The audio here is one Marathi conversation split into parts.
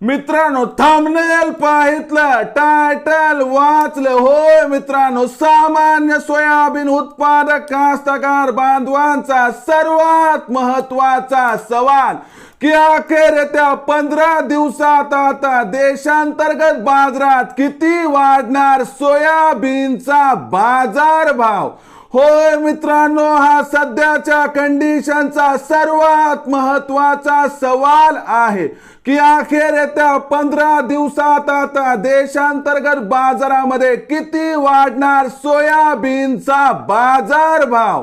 मित्रांनो थांबनेल पाहितलं टायटल वाचलं. होय मित्रांनो सामान्य सोयाबीन उत्पादक कास्तकार बांधवांचा सर्वात महत्त्वाचा सवाल की अखेर येत्या पंधरा दिवसात आता देशांतर्गत बाजारात किती वाढणार सोयाबीनचा बाजार भाव होय मित्रांनो हा सध्याच्या कंडिशनचा सर्वात महत्त्वाचा सवाल आहे की अखेर येत्या पंधरा दिवसात आता देशांतर्गत बाजारामध्ये किती वाढणार सोयाबीनचा बाजार भाव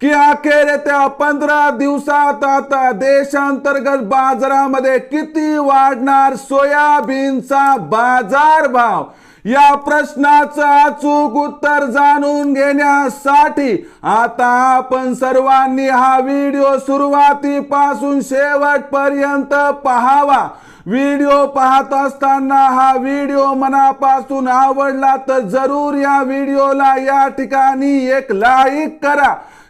की अखेर येत्या पंधरा दिवसात आता देशांतर्गत बाजारामध्ये किती वाढणार सोयाबीनचा बाजार भाव? या प्रश्नाचं अचूक उत्तर जाणून घेण्यासाठी आता आपण सर्वांनी हा व्हिडिओ सुरुवातीपासून शेवटपर्यंत पहावा. व्हिडिओ पाहत असताना हा व्हिडिओ मनापासून आवडला तर जरूर या व्हिडिओला या ठिकाणी एक लाईक करा.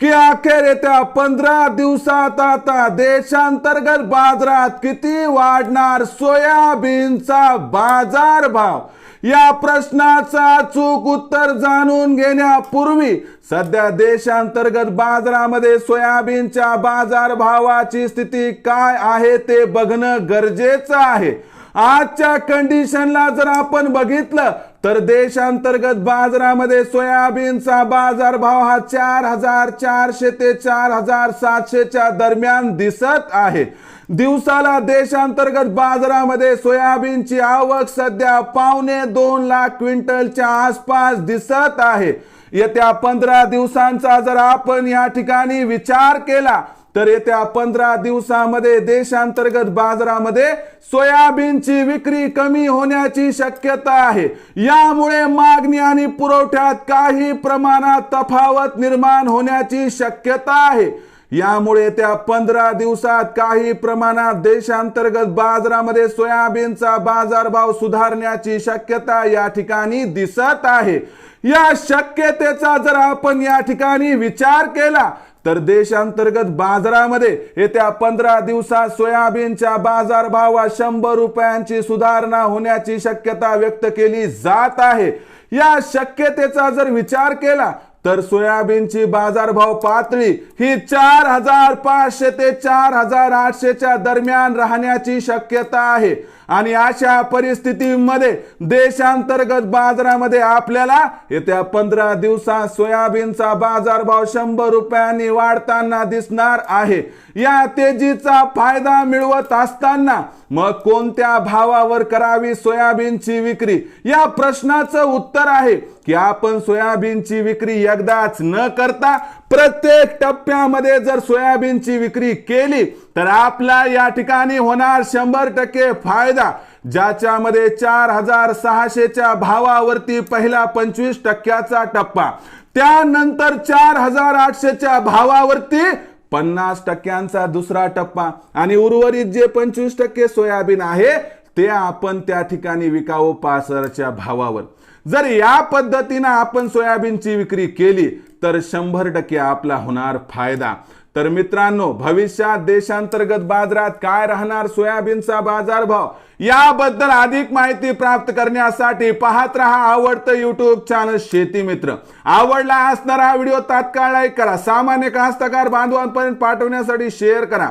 की अखेर येत्या पंधरा दिवसात आता देशांतर्गत बाजारात किती वाढणार सोयाबीनचा बाजार भाव या प्रश्नाचा चूक उत्तर जाणून घेण्यापूर्वी सध्या देशांतर्गत बाजारामध्ये सोयाबीनच्या बाजार भावाची स्थिती काय आहे ते बघणं गरजेचं आहे. आजच्या कंडिशनला जर आपण बघितलं तर देशांतर्गत बाजारामध्ये सोयाबीनचा बाजार भाव हा चार हजार चारशे ते चार हजार सातशेच्या दरम्यान दिसत आहे. दिवसाला देशांतर्गत बाजारामध्ये सोयाबीनची आवक सध्या पावणे दोन लाख क्विंटलच्या आसपास दिसत आहे. येत्या पंधरा दिवसांचा जर आपण या ठिकाणी विचार केला तर येत्या पंधरा दिवसामध्ये देशांतर्गत बाजारामध्ये सोयाबीनची विक्री कमी होण्याची शक्यता आहे. यामुळे मागणी आणि पुरवठ्यात काही प्रमाणात तफावत निर्माण होण्याची शक्यता आहे. यामुळे त्या पंधरा दिवसात काही प्रमाणात देशांतर्गत बाजारामध्ये सोयाबीनचा बाजारभाव सुधारण्याची शक्यता या ठिकाणी दिसत आहे. या शक्यतेचा जर आपण या ठिकाणी विचार केला तर देशांतर्गत बाजारामध्ये येत्या पंधरा दिवसात सोयाबीनच्या बाजारभावात शंभर रुपयांची सुधारणा होण्याची शक्यता व्यक्त केली जात आहे. या शक्यतेचा जर विचार केला तर सोयाबीनची बाजारभाव पातळी ही चार हजार पाचशे ते चार हजार आठशेच्या दरम्यान राहण्याची शक्यता आहे. आणि अशा परिस्थितीमध्ये देशांतर्गत बाजारामध्ये आपल्याला येत्या पंधरा दिवसात सोयाबीनचा बाजारभाव शंभर रुपयांनी वाढताना दिसणार आहे. या तेजीचा फायदा मिळवत असताना मग कोणत्या भावावर करावी सोयाबीनची विक्री? या प्रश्नाचं उत्तर आहे की आपण सोयाबीनची विक्री एकदाच न करता प्रत्येक टप्प्यामध्ये जर सोयाबीनची विक्री केली तर आपला या ठिकाणी होणार शंभर टक्के फायदा ज्याच्यामध्ये चार हजार सहाशेच्या भावावरती पहिला पंचवीस टक्क्याचा टप्पा त्यानंतर चार हजार आठशेच्या भावावरती पन्नास टक्क्यांचा दुसरा टप्पा आणि उर्वरित जे पंचवीस टक्के सोयाबीन आहे ते आपण त्या ठिकाणी विकावं पासरच्या भावावर. जर या पद्धतीनं आपण सोयाबीनची विक्री केली तर शंभर टक्के आपला होणार फायदा. तर मित्रांनो भविष्यात देशांतर्गत बाजारात काय राहणार सोयाबीनचा बाजारभाव? याबद्दल अधिक माहिती प्राप्त करण्यासाठी पाहत रहा आवडतं युट्यूब चॅनल शेती मित्र. आवडला असणारा व्हिडिओ तात्काळ लाईक करा. सामान्य कास्तकार बांधवांपर्यंत पाठवण्यासाठी शेअर करा.